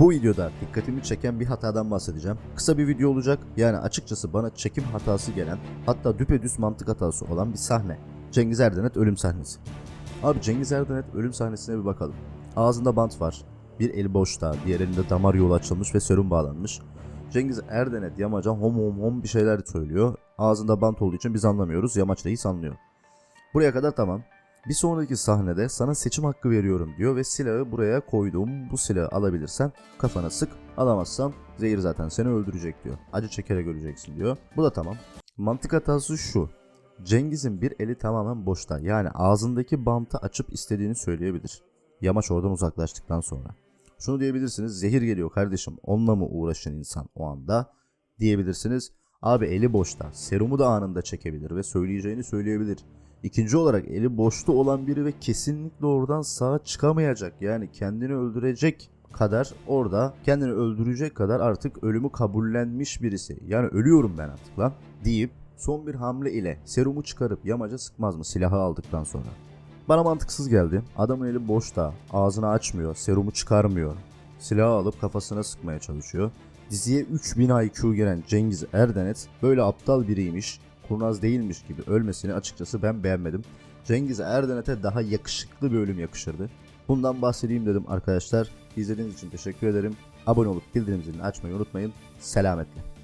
Bu videoda dikkatimi çeken bir hatadan bahsedeceğim. Kısa bir video olacak. Yani açıkçası bana çekim hatası gelen, hatta düpedüz mantık hatası olan bir sahne. Cengiz Erdenet ölüm sahnesi. Abi Cengiz Erdenet ölüm sahnesine bir bakalım. Ağzında bant var. Bir eli boşta, diğer elinde damar yolu açılmış ve serum bağlanmış. Cengiz Erdenet yamaca hom hom hom bir şeyler söylüyor. Ağzında bant olduğu için biz anlamıyoruz. Yamaç reis anlıyor. Buraya kadar tamam. Bir sonraki sahnede sana seçim hakkı veriyorum diyor ve silahı buraya koydum. Bu silahı alabilirsen kafana sık. Alamazsan zehir zaten seni öldürecek diyor. Acı çekerek öleceksin diyor. Bu da tamam. Mantık hatası şu. Cengiz'in bir eli tamamen boşta. Yani ağzındaki bantı açıp istediğini söyleyebilir. Yamaç oradan uzaklaştıktan sonra. Şunu diyebilirsiniz. Zehir geliyor kardeşim. Onunla mı uğraşın insan o anda? Diyebilirsiniz. Abi eli boşta. Serumu da anında çekebilir ve söyleyeceğini söyleyebilir. İkinci olarak eli boşta olan biri ve kesinlikle oradan sağa çıkamayacak. Yani kendini öldürecek kadar orada kendini öldürecek kadar artık ölümü kabullenmiş birisi. Yani ölüyorum ben artık lan deyip son bir hamle ile serumu çıkarıp yamaca sıkmaz mı silahı aldıktan sonra? Bana mantıksız geldi. Adamın eli boşta, ağzını açmıyor, serumu çıkarmıyor. Silahı alıp kafasına sıkmaya çalışıyor. Diziye 3000 IQ giren Cengiz Erdenet böyle aptal biriymiş, kurnaz değilmiş gibi ölmesini açıkçası ben beğenmedim. Cengiz Erdenet'e daha yakışıklı bir ölüm yakışırdı. Bundan bahsedeyim dedim arkadaşlar. İzlediğiniz için teşekkür ederim. Abone olup bildirim zilini açmayı unutmayın. Selametle.